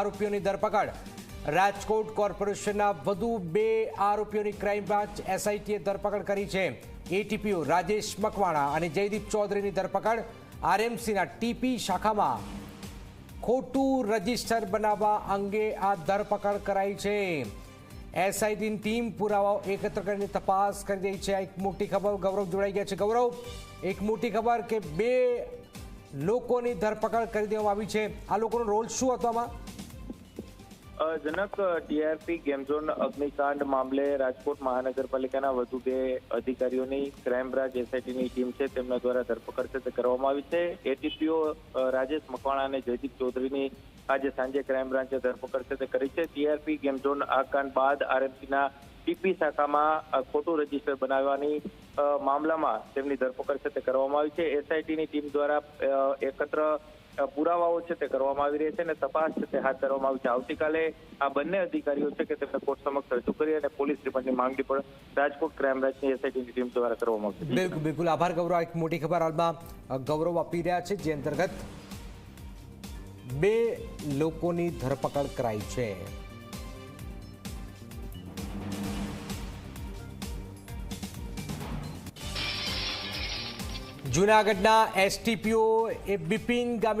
આરોપીઓની ધરપકડ. રાજકોટ કોર્પોરેશનના વધુ બે આરોપીઓની ક્રાઇમ બ્રાન્ચ એસઆઈટીએ ધરપકડ કરી છે. એટીપીઓ રાજેશ મકવાણા અને જયદીપ ચૌધરીની ધરપકડ આરએમસીના ટીપી શાખામાં. ખોટું રજિસ્ટર બનાવવા અંગે આ ધરપકડ કરાઈ છે. એસઆઈટીની ટીમ પુરાવાઓ એકત્ર કરીને તપાસ કરી રહી છે. એક મોટી ખબર, ગૌરવ જોડાઈ ગયા છે. ગૌરવ, એક મોટી ખબર કે બે લોકોની ધરપકડ કરી દેવામાં આવી છે. આ લોકોનો રોલ શું હતો આમાં? જનક ટીઆરપી, ગેમ ઝોન, અગ્નિકાંડ મામલે રાજકોટ મહાનગરપાલિકાના વધુ બે અધિકારીઓની ક્રાઇમ બ્રાન્ચ એસઆઈટીની ટીમ છે, તેમના દ્વારા ધરપકડ છે કરવામાં આવી છે. એટીપીઓ રાજેશ મકવાણા અને જયદીપ ચૌધરીની આજે સાંજે ક્રાઇમ બ્રાન્ચે ધરપકડ છે કરી છે. ટીઆરપી, ગેમ ઝોન, આ કાંડ બાદ આરએમસીના ટીપી શાખામાં ખોટું રજિસ્ટર બનાવવાની મામલામાં તેમની ધરપકડ છે કરવામાં આવી છે. એસઆઈટીની ટીમ દ્વારા એકત્ર પુરાવાઓ છે તે કરવામાં આવી રહી છે અને તપાસ છે તે હાથ ધરવામાં આવી છે. આવતીકાલે આ બંને અધિકારીઓ છે કે તેમને કોર્ટ સમક્ષ રજૂ કરી અને પોલીસ રિમાન્ડની માંગણી પણ રાજકોટ ક્રાઇમ બ્રાન્ચની એસઆઈટીની ટીમ દ્વારા કરવામાં આવશે. બિલકુલ બિલકુલ આભાર ગૌરવ. એક મોટી ખબર હાલમાં ગૌરવ આપી રહ્યા છે, જે અંતર્ગત બે લોકોની ધરપકડ કરાઈ છે. જૂનાગઢના એસટીપીઓ એ બિપિન ગામી